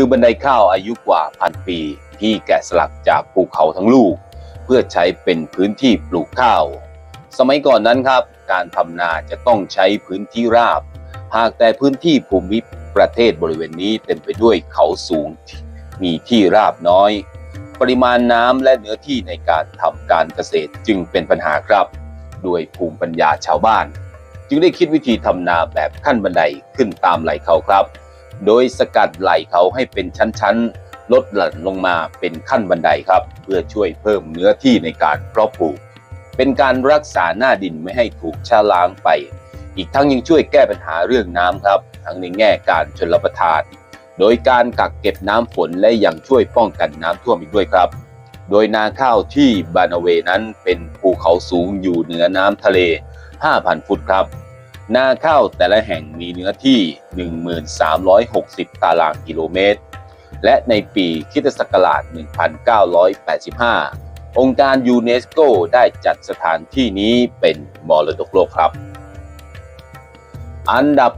คือบันไดข้าวอายุกว่าพันปี ที่แกะสลักจากภูเขาทั้งลูก เพื่อใช้เป็นพื้นที่ปลูกข้าว สมัยก่อนนั้นครับ การทำนาจะต้องใช้พื้นที่ราบ หากแต่พื้นที่ภูมิประเทศบริเวณนี้เต็มไปด้วยเขาสูง มีที่ราบน้อย ปริมาณน้ำและเนื้อที่ในการทำการเกษตรจึงเป็นปัญหาครับ ด้วยภูมิปัญญาชาวบ้าน จึงได้คิดวิธีทำนาแบบขั้นบันไดขึ้นตามไหลเขาครับ โดยสกัดไหลเขาให้เป็นชั้นๆ ลดหลั่นลงมาเป็นขั้นบันไดครับ เพื่อช่วยเพิ่มเนื้อที่ในการเพาะปลูก เป็นการรักษาหน้าดินไม่ให้ถูกชะล้างไป อีกทั้งยังช่วยแก้ปัญหาเรื่องน้ำครับ ทั้งในแง่การชลประทาน โดยการกักเก็บน้ำฝนและยังช่วยป้องกันน้ำท่วมอีกด้วยครับ โดยนาข้าวที่บานาเวนั้นเป็นภูเขาสูงอยู่เหนือน้ำทะเล 5,000 ฟุตครับ นาข้าวแต่ละแห่งมีเนื้อที่ 1,360 ตารางกิโลเมตร และในปีคิตศักราช 1985 องค์การยูเนสโกได้จัดสถานที่นี้เป็นมรดกโลกครับ อันดับ